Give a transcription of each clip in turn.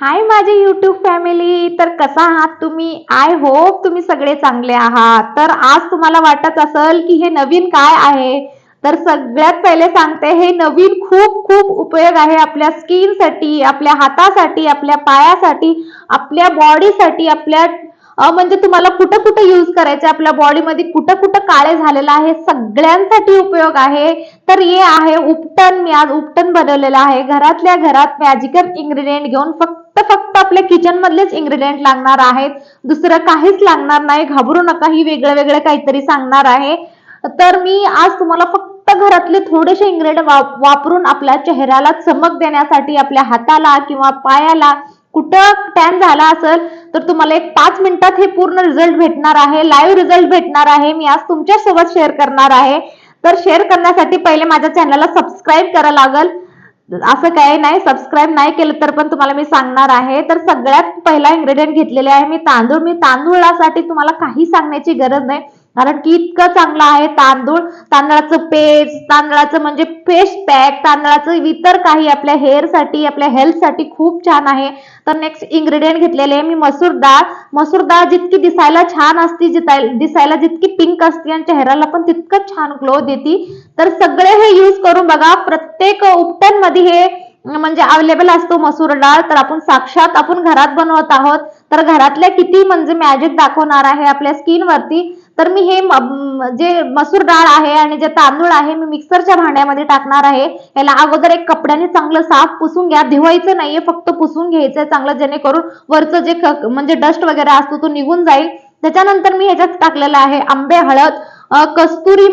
हाय माझी YouTube family तर कसा आहात तुम्ही? आय होप तुम्ही सगळे चांगले आहात. तर आज तुम्हाला वाटत असेल की हे नवीन काय आहे? तर सगळ्यात पहिले सांगते हे नवीन खूप खूप उपयोग आहे आपल्या स्किनसाठी आपल्या हातासाठी आपल्या पायासाठी आपल्या बॉडीसाठी आपल्या म्हणजे तुम्हाला कुठं कुठं यूज करायचं आपल्या बॉडीमध्ये कुठं कुठं काळे झालेलं आहे? सगळ्यांसाठी उपयोग आहे. तर हे आहे उपटन मी आज उपटन बनवलेलं आहे. घरातल्या घरात मॅजिकल इन्ग्रेडियंट घेऊन फक्त फक्त आपल्या किचन मधलेच इन्ग्रेडियंट लागणार आहेत. दुसरं काहीच लागणार नाही. घाबरू नका. ही वेगळं वेगळं काहीतरी सांगणार आहे. तर मी आज तुम्हाला फक्त घरातले थोडेसे इन्ग्रेडियंट वापरून आपल्या चेहऱ्याला चमक देण्यासाठी आपल्या हाताला किंवा पायाला कुठं टाइम झाला असेल तर तुम्हाला एक पाच मिनिटात हे पूर्ण रिझल्ट भेटणार आहे लाईव्ह रिझल्ट भेटणार आहे मी आज तुमच्यासोबत शेअर करणार आहे. तर शेअर करण्यासाठी पहिले माझ्या चॅनलला सबस्क्राईब करावं लागेल. असं काही नाही सबस्क्राईब नाही केलं तर पण तुम्हाला मी सांगणार आहे. तर सगळ्यात पहिला इन्ग्रेडियंट घेतलेले आहे मी तांदूळ. मी तांदूळासाठी तुम्हाला काही सांगण्याची गरज नाही. कारण की इतकं चांगलं आहे तांदूळ. तांदळाचं पेज तांदळाचं म्हणजे फेस पॅक तांदळाचं इतर काही आपल्या हेअरसाठी आपल्या हेल्थसाठी खूप छान आहे. तर नेक्स्ट इन्ग्रेडियंट घेतलेले आहे मी मसूर डाळ मसूर डाळ जितकी दिसायला छान असते दिसायला जितकी पिंक असते आणि चेहऱ्याला पण तितकं छान ग्लो देते. तर सगळे हे यूज करून बघा प्रत्येक उपट्यांमध्ये हे म्हणजे अवेलेबल असतो मसूर डाळ तर आपण साक्षात आपण घरात बनवत आहोत. तर घरातल्या किती म्हणजे मॅजिक दाखवणार आहे आपल्या स्किन वरती. तर मी हे जे मसूर डाळ आहे आणि जे तांदूळ आहे मी मिक्सरच्या भांड्यामध्ये टाकणार आहे. याला अगोदर एक कपड्याने चांगलं साफ पुसून घ्या. धुवायचं नाहीये फक्त पुसून घ्यायचं चांगलं जेणेकरून वरचं जे म्हणजे डस्ट वगैरे असतो तो निघून जाईल. त्याच्यानंतर मी ह्याच्यात टाकलेलं आहे आंबे हळद कस्तुरी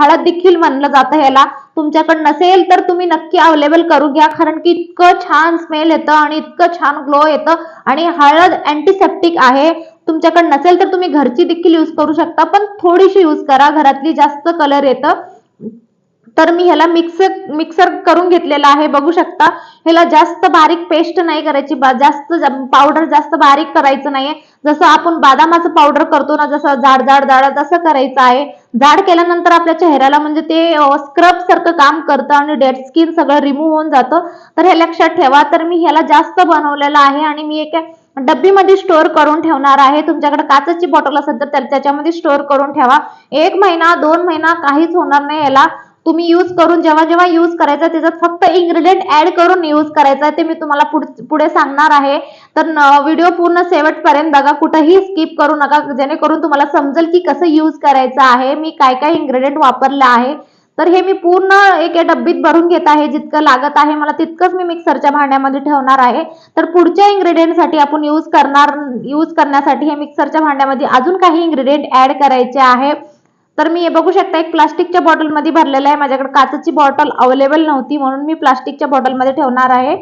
हळद देखील म्हणलं जातं ह्याला. तुमच्याकडे नसेल तर तुम्ही नक्की अवेलेबल करून घ्या कारण की इतकं छान स्मेल येतं आणि इतकं छान ग्लो येतं. आणि हळद अँटीसेप्टिक आहे. तुमच्याकडे नसेल तर तुम्ही घरची देखील यूज करू शकता पण थोडीशी यूज करा. घरातली जास्त कलर येतं. तर मी ह्याला मिक्सर मिक्सर करून घेतलेला आहे बघू शकता. ह्याला जास्त बारीक पेस्ट नाही करायची जास्त पावडर जास्त बारीक करायचं नाहीये. जसं आपण बदामाचं पावडर करतो ना जसं जाड जाड जाड तसं करायचं आहे. जाड केल्यानंतर आपल्या चेहऱ्याला म्हणजे ते स्क्रब सारखं काम करतं आणि डेड स्किन सगळं रिमूव्ह होऊन जातं. तर हे लक्षात ठेवा. तर मी ह्याला जास्त बनवलेलं आहे आणि मी एका डब्बीमध्ये स्टोअर करून ठेवणार आहे. तुमच्याकडे काचची बॉटल असेल तर त्या- त्याच्यामध्ये स्टोअर करून ठेवा. एक महिना दोन महिना काहीच होणार नाही याला. तुम्ही यूज करून जेव्हा जेव्हा यूज करायचा त्याच्यात फक्त इन्ग्रेडियंट ऍड करून यूज करायचा ते मी तुम्हाला पुढ- पुढे सांगणार आहे. तर व्हिडिओ पूर्ण शेवटपर्यंत बघा. कुठंही स्किप करू नका. जेणेकरून तुम्हाला समजेल की कसं यूज करायचं आहे. मी काय काय इन्ग्रेडियंट वापरलं आहे. तर हे मी पूर्ण एका डब्बीत भरून घेत आहे. जितकं लागत आहे मला तितकंच मी मिक्सरच्या भांड्यामध्ये ठेवणार आहे. तर पुढच्या ingredient आपण यूज करणार यूज करण्यासाठी हे मिक्सरच्या भांड्यामध्ये अजून काही इन्ग्रेडियंट ऍड करायचे आहे. तर मी हे बघू शकता एक प्लास्टिकच्या बॉटलमध्ये भरलेलं आहे. माझ्याकडे काचेची बॉटल अवेलेबल नव्हती म्हणून मी प्लास्टिकच्या बॉटलमध्ये ठेवणार आहे.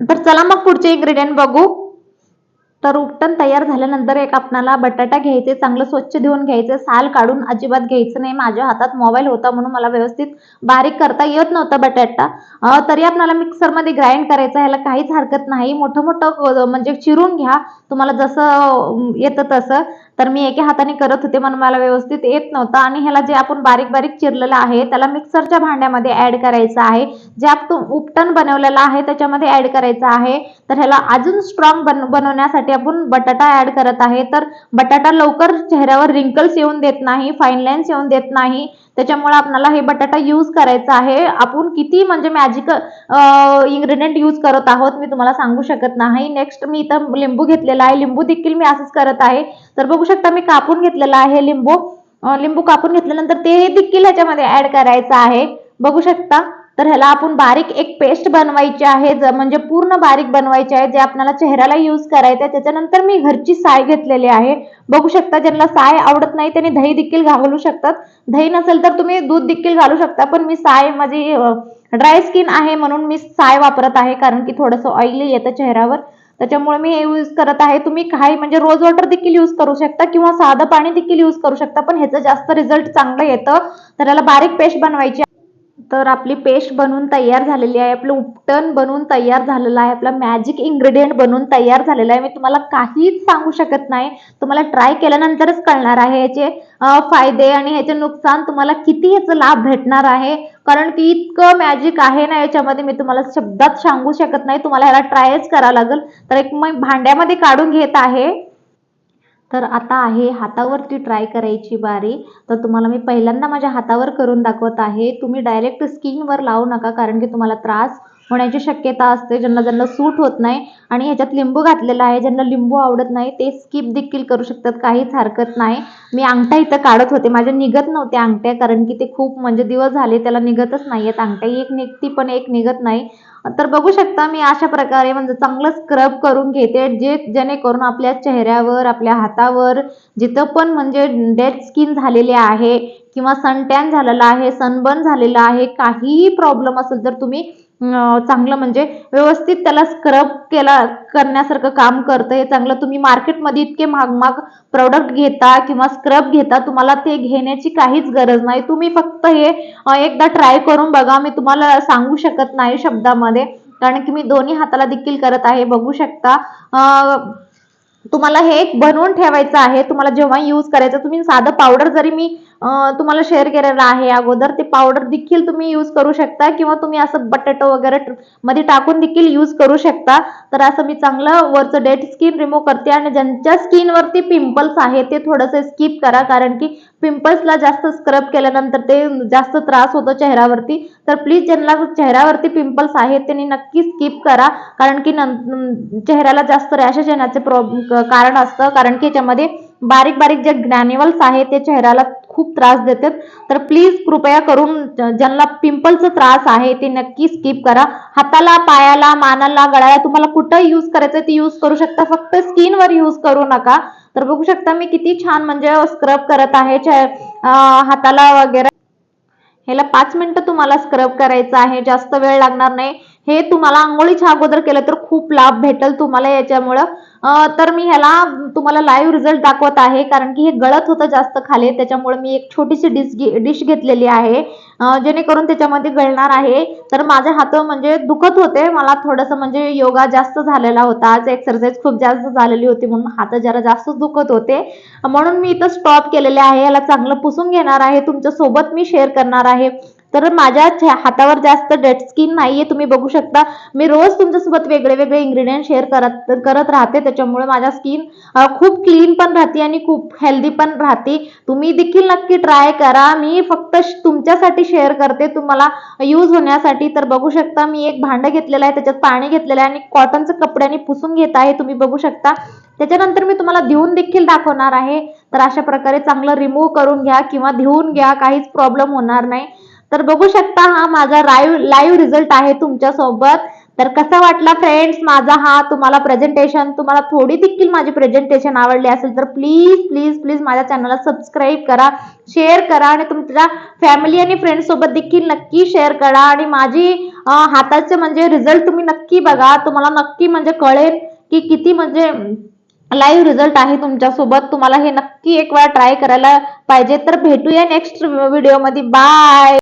तर चला मग पुढचे इन्ग्रेडियंट बघू. तर उपटण तयार झाल्यानंतर एक आपणाला बटाटा घ्यायचे चांगलं स्वच्छ धुवून घ्यायचे साल काढून अजिबात घ्यायचं नाही. माझ्या हातात मोबाईल होता म्हणून मला व्यवस्थित बारीक करता येत नव्हता बटाटा. तरी आपल्याला मिक्सरमध्ये ग्राइंड करायचं ह्याला काहीच हरकत नाही. मोठं मोठं म्हणजे चिरून घ्या. तुम्हाला जसं येतं तसं. तर मी एका हाताने करत होते म्हणून मला व्यवस्थित येत नव्हतं. आणि ह्याला जे आपण बारीक बारीक चिरलेलं आहे त्याला मिक्सरच्या भांड्यामध्ये ऍड करायचं आहे. जे आपण उपटण बनवलेलं आहे त्याच्यामध्ये ऍड करायचं आहे. तर ह्याला अजून स्ट्रॉंग बन बनवण्यासाठी आपण बटाटा ऍड करत आहे. तर बटाटा लवकर चेहऱ्यावर रिंकल्स येऊन देत नाही फाईन लाईन्स येऊन देत नाही. त्याच्यामुळे आपल्याला हे बटाटा यूज करायचा आहे. आपण किती म्हणजे मॅजिकल इन्ग्रेडियंट यूज करत आहोत मी तुम्हाला सांगू शकत नाही. नेक्स्ट मी इथं लिंबू घेतलेला आहे. लिंबू देखील मी असंच करत आहे. तर बघू शकता मी कापून घेतलेला आहे लिंबू. लिंबू कापून घेतल्यानंतर ते देखील ह्याच्यामध्ये ऍड करायचं आहे. बघू शकता. तर ह्याला आपण बारीक एक पेस्ट बनवायची आहे ज- म्हणजे पूर्ण बारीक बनवायची आहे जे आपल्याला चेहऱ्याला यूज करायचं आहे. त्याच्यानंतर मी घरची साय घेतलेली आहे. बघू शकता ज्यांना साय आवडत नाही त्यांनी दही देखील घालू शकतात. दही नसेल तर तुम्ही दूध देखील घालू शकता पण मी साय माझी ड्राय स्किन आहे म्हणून मी साय वापरत आहे कारण की थोडंसं ऑइली येतं चेहऱ्यावर. त्याच्यामुळे मी हे यूज करत आहे. तुम्ही काही म्हणजे रोज वॉटर देखील यूज करू शकता किंवा साधं पाणी देखील यूज करू शकता पण ह्याचं जास्त रिझल्ट चांगलं येतं. तर याला बारीक पेस्ट बनवायची तर आपली पेस्ट बनवून तयार झालेली आहे आपलं उपटन बनवून तयार झालेलं आहे आपला मॅजिक इन्ग्रेडियंट बनवून तयार झालेला आहे. मी तुम्हाला काहीच सांगू शकत नाही. तुम्हाला ट्राय केल्यानंतरच कळणार आहे याचे फायदे आणि ह्याचे नुकसान तुम्हाला किती याचा लाभ भेटणार आहे. कारण की इतकं मॅजिक आहे ना याच्यामध्ये मी तुम्हाला शब्दात सांगू शकत नाही. तुम्हाला ह्याला ट्रायच करावं लागेल. तर एक मग भांड्यामध्ये काढून घेत आहे. तर आता आहे हातावरती ट्राय करायची बारी. तर तुम्हाला मी पहिल्यांदा माझ्या हातावर करून दाखवत आहे. तुम्ही डायरेक्ट स्किनवर लावू नका कारण की तुम्हाला त्रास होण्याची शक्यता असते. ज्यांना ज्यांना सूट होत नाही आणि ह्याच्यात लिंबू घातलेला आहे ज्यांना लिंबू आवडत नाही ते स्किप देखील करू शकतात. काहीच हरकत नाही. मी अंगठा इथं काढत होते. माझ्या निघत नव्हते अंगठ्या कारण की ते खूप म्हणजे दिवस झाले त्याला निघतच नाही आहेत अंगठ्या एक निघती पण एक निघत नाही. तर बघू शकता मी अशा प्रकारे म्हणजे चांगलं स्क्रब करून घेते जे जेणेकरून आपल्या चेहऱ्यावर आपल्या हातावर जिथं पण म्हणजे डेड स्किन झालेले आहे किंवा सनटॅन झालेला आहे सनबर्न झालेला आहे काहीही प्रॉब्लेम असेल तर तुम्ही चांगलं म्हणजे व्यवस्थित त्याला स्क्रब केला करण्यासारखं काम करतं. हे चांगलं तुम्ही मार्केटमध्ये इतके महाग महाग प्रोडक्ट घेता किंवा स्क्रब घेता तुम्हाला ते घेण्याची काहीच गरज नाही. तुम्ही फक्त हे एकदा ट्राय करून बघा. मी तुम्हाला सांगू शकत नाही शब्दामध्ये. कारण की मी दोन्ही हाताला देखील करत आहे. बघू शकता. अं, तुम्हाला हे एक बनवून ठेवायचं आहे. तुम्हाला जेव्हा यूज करायचं तुम्ही साधं पावडर जरी मी तुम्हाला शेअर केलेला आहे. अगोदर ते पावडर देखील तुम्ही यूज करू शकता किंवा तुम्ही असं बटाटो वगैरे मध्ये टाकून देखील यूज करू शकता. तर असं मी चांगलं वरचं डेड स्किन रिमूव्ह करते आणि ज्यांच्या स्किनवरती पिंपल्स आहे ते थोडंसं स्किप करा. कारण की पिंपल्सला जास्त स्क्रब केल्यानंतर ते जास्त त्रास होतो चेहऱ्यावरती. तर प्लीज ज्यांना चेहऱ्यावरती पिंपल्स आहेत त्यांनी नक्की स्किप करा. कारण की चेहऱ्याला जास्त रॅशेस येण्याचे प्रॉब्लेम कारण असतं. कारण की याच्यामध्ये बारीक बारीक जे ग्रॅन्युअल्स आहेत ते चेहऱ्याला खूप त्रास देतात. तर प्लीज कृपया करून ज्यांना पिंपलचा त्रास आहे ते नक्की स्किप करा. हाताला पायाला मानाला गळाला तुम्हाला कुठं यूज करायचं ते यूज करू शकता. फक्त स्किनवर यूज करू नका. तर बघू शकता मी किती छान म्हणजे स्क्रब करत आहे. हाताला वगैरे. ह्याला पाच मिनिटं तुम्हाला स्क्रब करायचं आहे. जास्त वेळ लागणार नाही. हे तुम्हाला आंघोळीच्या अगोदर केलं तर खूप लाभ भेटेल तुम्हाला याच्यामुळं. तर मी ह्याला तुम्हाला लाईव्ह रिझल्ट दाखवत आहे कारण की हे गळत होतं जास्त खाली त्याच्यामुळे मी एक छोटीशी डिश डिश घेतलेली आहे. जेणेकरून त्याच्यामध्ये गळणार आहे. तर माझे हात म्हणजे दुखत होते मला थोडंसं म्हणजे योगा जास्त झालेला होता. आज एक्सरसाइज खूप जास्त झालेली होती म्हणून हात जरा जास्त दुखत होते. म्हणून मी इथं स्टॉप केलेले आहे याला चांगलं पुसून घेणार आहे. तुमच्यासोबत मी शेअर करणार आहे. कारण माझ्या हातावर जास्त डेड स्किन नाहीये तुम्ही बघू शकता. मी रोज तुमच्यासोबत वेगळे वेगळे इंग्रेडियंट शेअर करत करत राहते. त्याच्यामुळे माझ्या स्किन खूप क्लीन पण राहते आणि खूप हेल्दी पण राहते. तुम्ही देखील नक्की ट्राय करा. मी फक्त श- तुमच्यासाठी शेअर करते. तुम्हाला यूज होण्यासाठी. तर बघू शकता मी एक भांडं घेतलेलं आहे. त्याच्यात पाणी घेतलेलं आहे आणि कॉटनचं कपड्याने पुसून घेत आहे. तुम्ही बघू शकता. त्याच्यानंतर मी तुम्हाला धुवून देखील दाखवणार आहे. तर अशा प्रकारे चांगलं रिमूव्ह करून घ्या किंवा धुवून घ्या. काहीच प्रॉब्लेम होणार नाही. तर बघू शकता हा माझा लाईव्ह लाईव्ह रिझल्ट आहे तुमच्यासोबत तर कसा वाटला फ्रेंड्स माझा हा? तुम्हाला प्रेझेंटेशन तुम्हाला थोडी देखील माझी प्रेझेंटेशन आवडली असेल तर प्लीज प्लीज प्लीज माझ्या चॅनलला सबस्क्राईब करा शेअर करा आणि तुमच्या फॅमिली आणि फ्रेंड्स सोबत देखील नक्की शेअर करा. आणि माझी हाताचे म्हणजे रिझल्ट तुम्ही नक्की बघा. तुम्हाला नक्की म्हणजे कळेल की किती म्हणजे लाईव्ह रिझल्ट आहे तुमच्यासोबत. तुम्हाला हे नक्की एक वेळा ट्राय करायला पाहिजे. तर भेटूया नेक्स्ट व्हिडिओमध्ये बाय